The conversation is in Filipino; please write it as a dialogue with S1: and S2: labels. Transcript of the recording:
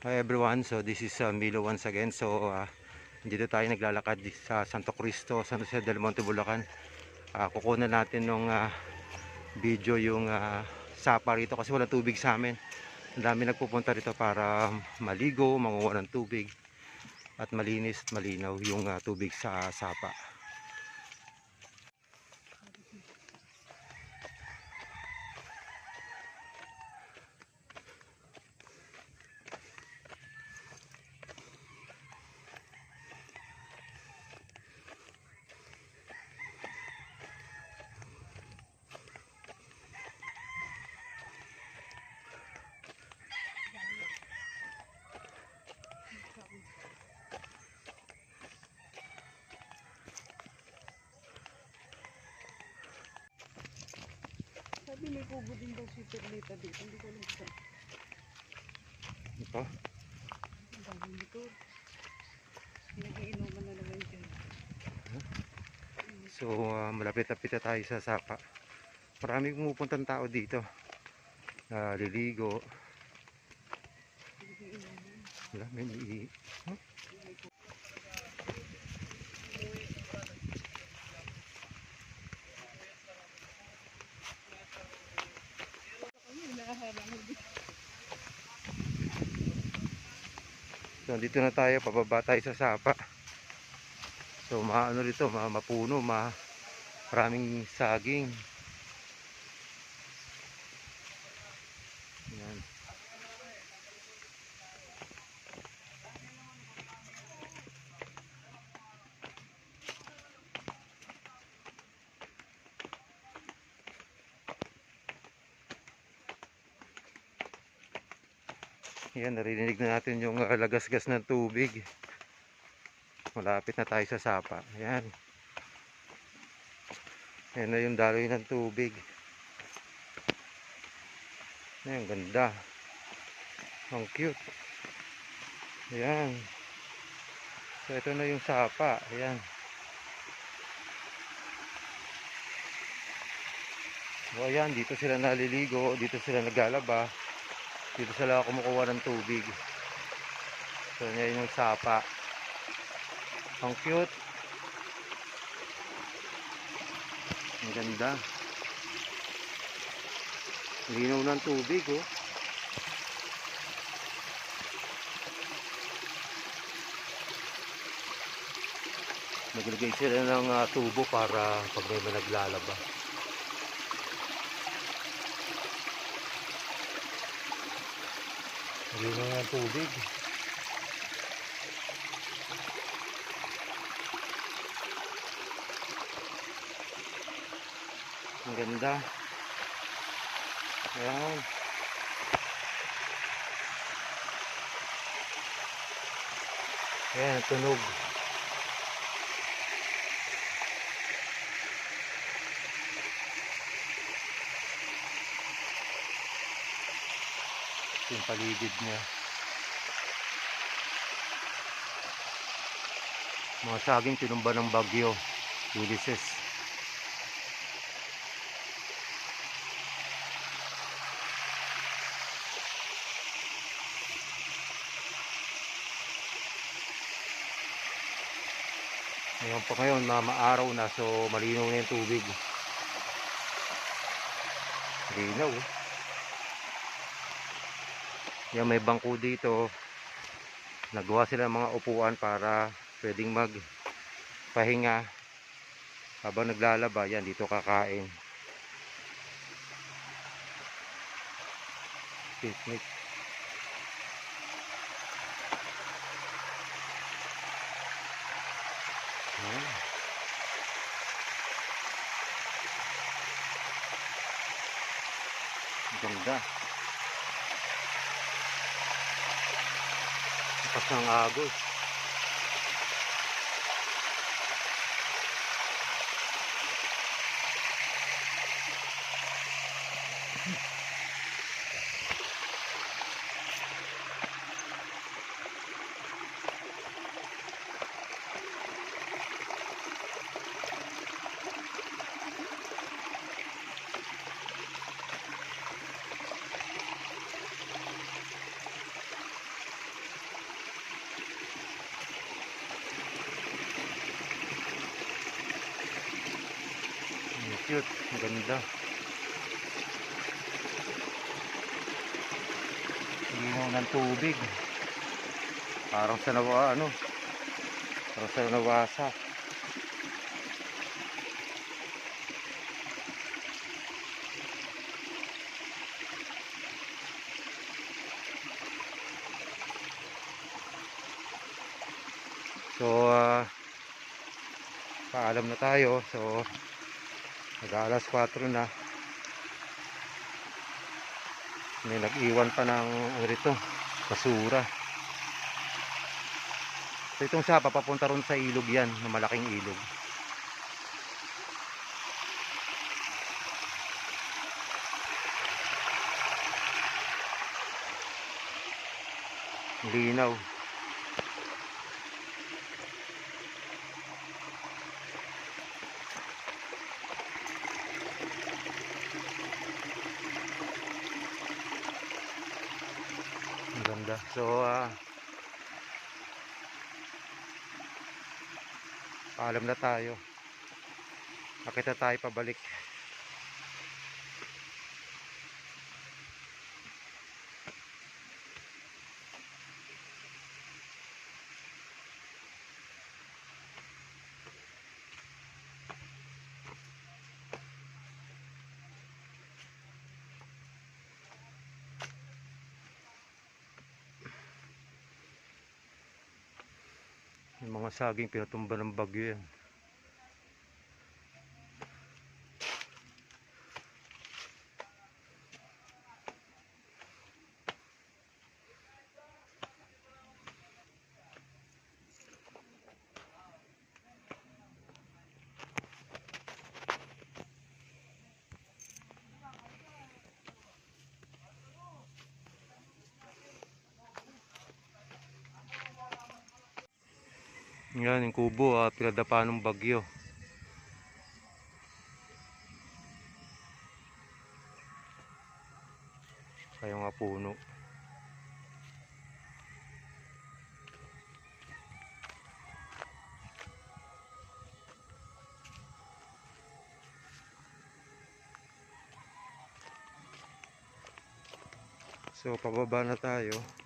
S1: Hi everyone, so this is uh, Milo once again. So uh, dito tayo naglalakad sa Santo Cristo, San Jose del Monte, Bulacan. Uh, kukunan natin nung uh, video yung uh, sapa rito kasi wala tubig sa amin. Ang dami nagpupunta rito para maligo, manguha ng tubig at malinis at malinaw yung uh, tubig sa sapa.
S2: May kubo din daw si Perlita dito. Hindi ko alam sa
S1: Ito.
S2: ang dami nito. Nagiinuman na naman dyan.
S1: So uh, malapit-lapit na tayo sa sapa. Maraming pumupuntang tao dito. Uh, liligo. Wala, may i- huh? So dito na tayo, pababa tayo sa sapa. So maano dito, ma mapuno, ma maraming saging. Yan. Yan, narinig na natin yung uh, lagasgas ng tubig. Malapit na tayo sa sapa. Yan. Yan na yung daloy ng tubig. Yan, ganda. Ang cute. Yan. So, ito na yung sapa. Yan. So, ayan, dito sila naliligo. Dito sila naglalaba. Dito sila kumukuha ng tubig. So, yan yung sapa. Ang cute. Ang ganda. Linaw ng tubig, oh. Naglagay sila ng ah, tubo para pag may naglalaba. Linaw ng tubig. Ang ganda. Ayan. Ayan, tunog. Ito Yung paligid niya. Mga saging tinumba ng bagyo. Ulysses. Ngayon pa ngayon, mamaaraw na so malinaw na yung tubig. Linaw. oh. Yan may bangko dito. Nagawa sila ng mga upuan para pwedeng magpahinga habang naglalaba. Yan dito kakain. Picnic. Ang Ganda. Lakas ng agos. Cute. Ang ganda. Linaw ng tubig. Parang sa nawa, ano, parang sa nawasa. So, ah, paalam na tayo. So, mag-alas 4 na. May nag-iwan pa ng ano rito, basura. So, itong sapa papunta ron sa ilog yan, na malaking ilog. Linaw. Ang ganda. So, ah, paalam na tayo. Makita tayo pabalik. Mga saging pinatumba ng bagyo yan. Yan, yung kubo, ah, pinadapa ng bagyo. Kaya nga puno. So, pababa na tayo.